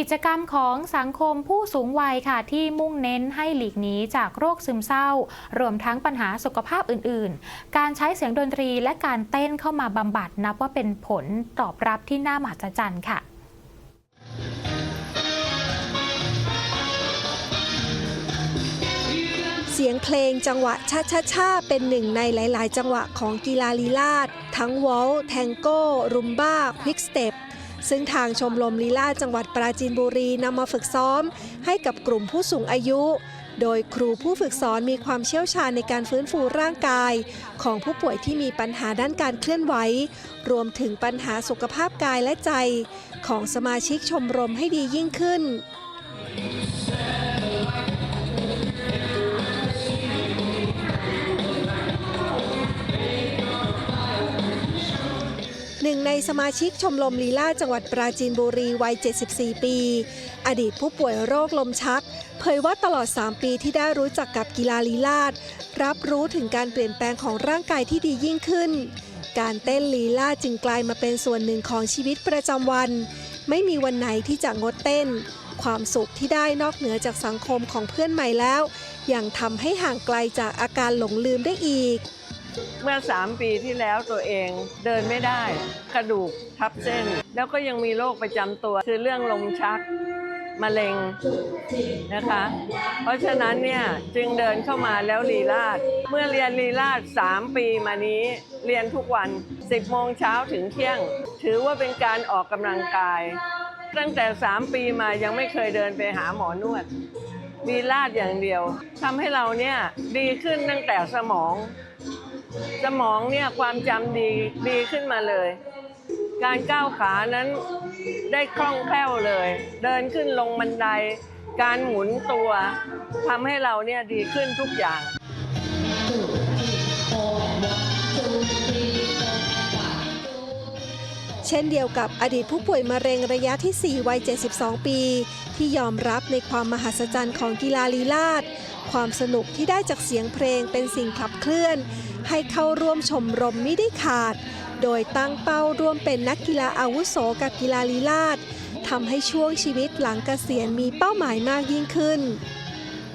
กิจกรรมของสังคมผู้สูงวัยค่ะ ที่มุ่งเน้นให้หลีกหนีจากโรคซึมเศร้า รวมทั้งปัญหาสุขภาพอื่น ๆ การใช้เสียงดนตรีและการเต้นเข้ามาบำบัดนับว่าเป็นผลตอบรับที่น่ามหัศจรรย์ค่ะเสียงเพลงจังหวะชาชาชาเป็นหนึ่งในหลาย ๆ จังหวะของกีฬาลีลาด ทั้งวอลแทงโก้ รุมบ้า ควิกสเต็ป ซึ่งทางชมรมลีลาจังหวัดปราจีนบุรีนำมาฝึกซ้อม ให้กับกลุ่มผู้สูงอายุ โดยครูผู้ฝึกสอนมีความเชี่ยวชาญในการฟื้นฟูร่างกาย ของผู้ป่วยที่มีปัญหาด้านการเคลื่อนไหว รวมถึงปัญหาสุขภาพกายและใจ ของสมาชิกชมรมให้ดียิ่งขึ้น สมาชิกชมรมลีลาจังหวัดปราจีนบุรีวัย 74 ปี อดีตผู้ป่วยโรคลมชัก เผยว่าตลอด 3 ปีที่ได้รู้จักกับกีฬาลีลาดรับรู้ถึงการเปลี่ยนแปลงของร่างกายที่ดียิ่งขึ้น การเต้นลีลาจึงกลายมาเป็นส่วนหนึ่งของชีวิตประจำวัน ไม่มีวันไหนที่จะงดเต้น ความสุขที่ได้นอกเหนือจากสังคมของเพื่อนใหม่แล้ว ยังทำให้ห่างไกลจากอาการหลงลืมได้อีก เมื่อ 3 ปีที่แล้วตัวเองเดินไม่ได้ กระดูกทับเส้น แล้วก็ยังมีโรคประจำตัว คือเรื่องลมชักมะเร็งนะคะ เพราะฉะนั้นเนี่ยจึงเดินเข้ามาแล้วลีลาดเมื่อเรียนลีลาด3 ปีมานี้เรียนทุกวัน 10โมงเช้าถึงเที่ยง ถือว่าเป็นการออกกำลังกาย ตั้งแต่ 3 ปีมายังไม่เคยเดินไปหาหมอนวดลีลาดอย่างเดียวทำให้เราเนี่ยดีขึ้นตั้งแต่สมอง สมองเนี่ยความจำดีดีขึ้นมาเลย การก้าวขานั้นได้คล่องแคล่วเลย เดินขึ้นลงบันได การหมุนตัวทำให้เราเนี่ยดีขึ้นทุกอย่างเช่นเดียวกับอดีตผู้ป่วยมะเร็งระยะที่ 4 วัย 72 ปี ที่ยอมรับในความมหัศจรรย์ของกีฬาลีลาดความสนุกที่ได้จากเสียงเพลงเป็นสิ่งขับเคลื่อน ให้เข้าร่วมชมรมไม่ได้ขาด โดยตั้งเป้าร่วมเป็นนักกีฬาอาวุโสกับกีฬาลีลาดทำให้ช่วงชีวิตหลังเกษียณมีเป้าหมายมากยิ่งขึ้น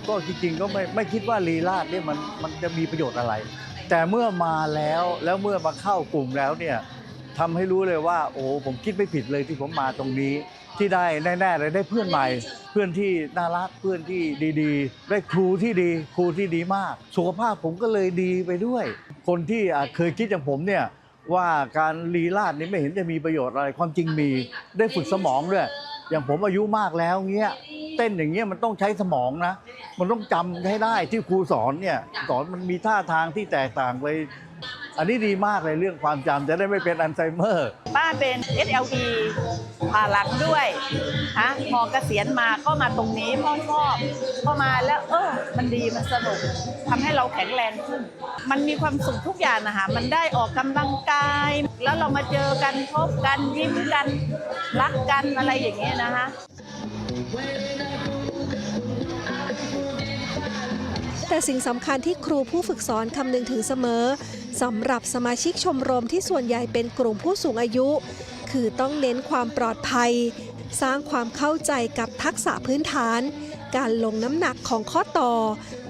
ก็จริงๆก็ไม่ไม่คิดว่าลีลาดเนี่ยมันมันจะมีประโยชน์อะไร แต่เมื่อมาแล้วแล้วเมื่อมาเข้ากลุ่มแล้วเนี่ยทำให้รู้เลยว่า โอ้ผมคิดไม่ผิดเลยที่ผมมาตรงนี้ ที่ได้แน่ๆเลยได้เพื่อนใหม่ เพื่อนที่น่ารักเพื่อนที่ดีๆ ได้ครูที่ดีครูที่ดีมาก สุขภาพผมก็เลยดีไปด้วย คนที่เคยคิดอย่างผมเนี่ยว่าการลีลาดนี่ไม่เห็นจะมีประโยชน์อะไรความจริงมีได้ฝึกสมองด้วย อย่างผมอายุมากแล้วเงี้ยเต้นอย่างเงี้ยมันต้องใช้สมองนะ มันต้องจำให้ได้ที่ครูสอนเนี่ยสอนมันมีท่าทางที่แตกต่างไป อันนี้ดีมากเลยเรื่องความจำจะได้ไม่เป็นอัลไซเมอร์ ป้าเป็น SLE ผ่าหลังด้วยฮะพอเกษียณมาก็มาตรงนี้พ่อชอบพอมาแล้วเออ มันดีมันสนุกทำให้เราแข็งแรงขึ้น มันมีความสุขทุกอย่างนะคะมันได้ออกกำลังกาย แล้วเรามาเจอกันพบกันยิ้มกันรักกันอะไรอย่างเงี้ยนะคะแต่สิ่งสำคัญที่ครูผู้ฝึกสอนคำนึงถึงเสมอ สำหรับสมาชิกชมรมที่ส่วนใหญ่เป็นกลุ่มผู้สูงอายุ คือต้องเน้นความปลอดภัย สร้างความเข้าใจกับทักษะพื้นฐาน การลงน้ำหนักของข้อต่อ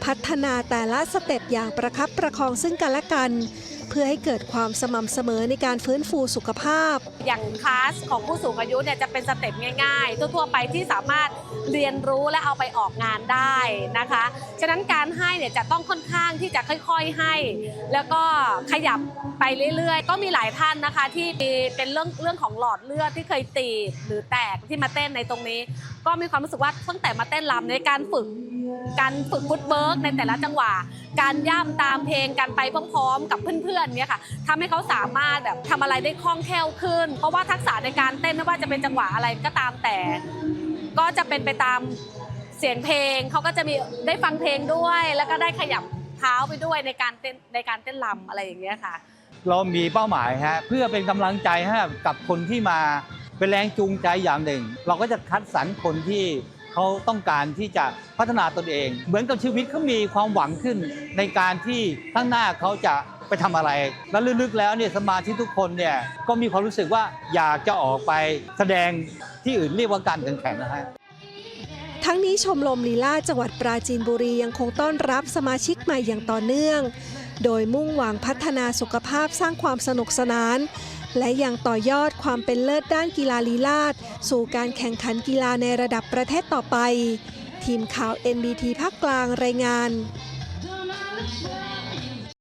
พัฒนาแต่ละสเต็ปอย่างประคับประคองซึ่งกันและกันเพื่อให้เกิดความสม่ำเสมอในการฟื้นฟูสุขภาพ อย่างคลาสของผู้สูงอายุเนี่ยจะเป็นสเต็ปง่ายๆ ทั่วๆไปที่สามารถเรียนรู้และเอาไปออกงานได้นะคะ ฉะนั้นการให้เนี่ยจะต้องค่อนข้างที่จะค่อยๆให้ แล้วก็ขยับไปเรื่อยๆ ก็มีหลายท่านนะคะ ที่เป็นเรื่องเรื่องของหลอดเลือดที่เคยตีบหรือแตกที่มาเต้นในตรงนี้ ก็มีความรู้สึกว่าตั้งแต่มาเต้นรำในการฝึกการฝึกฟุตเบิร์กในแต่ละจังหวะ การย่ำตามเพลงการไปพร้อมๆ กับเพื่อนๆเนี่ยค่ะทำให้เขาสามารถแบบทำอะไรได้คล่องแคล่วขึ้น เพราะว่าทักษะในการเต้นไม่ว่าจะเป็นจังหวะอะไรก็ตามแต่ ก็จะเป็นไปตามเสียงเพลงเขาก็จะมีได้ฟังเพลงด้วย แล้วก็ได้ขยับเท้าไปด้วยในการเต้นในการเต้นรำอะไรอย่างเงี้ยค่ะ เรามีเป้าหมายฮะเพื่อเป็นกำลังใจให้กับคนที่มาเป็นแรงจูงใจอย่างหนึ่ง เราก็จะคัดสรรคนที่เขาต้องการที่จะพัฒนาตนเอง เหมือนกับชีวิตเขามีความหวังขึ้น ในการที่ข้างหน้าเขาจะ ไปทำอะไร แล้วลึกๆแล้วเนี่ยสมาชิกทุกคนเนี่ยก็มีความรู้สึกว่าอยากจะออกไปแสดงที่อื่นเรียกว่าการแข่งขันนะฮะทั้งนี้ชมรมลีลาจังหวัดปราจีนบุรียังคงต้อนรับสมาชิกใหม่อย่างต่อเนื่อง โดยมุ่งหวังพัฒนาสุขภาพสร้างความสนุกสนาน และยังต่อยอดความเป็นเลิศด้านกีฬาลีลาดสู่การแข่งขันกีฬาในระดับประเทศต่อไป ทีมข่าว NBT ภาคกลางรายงาน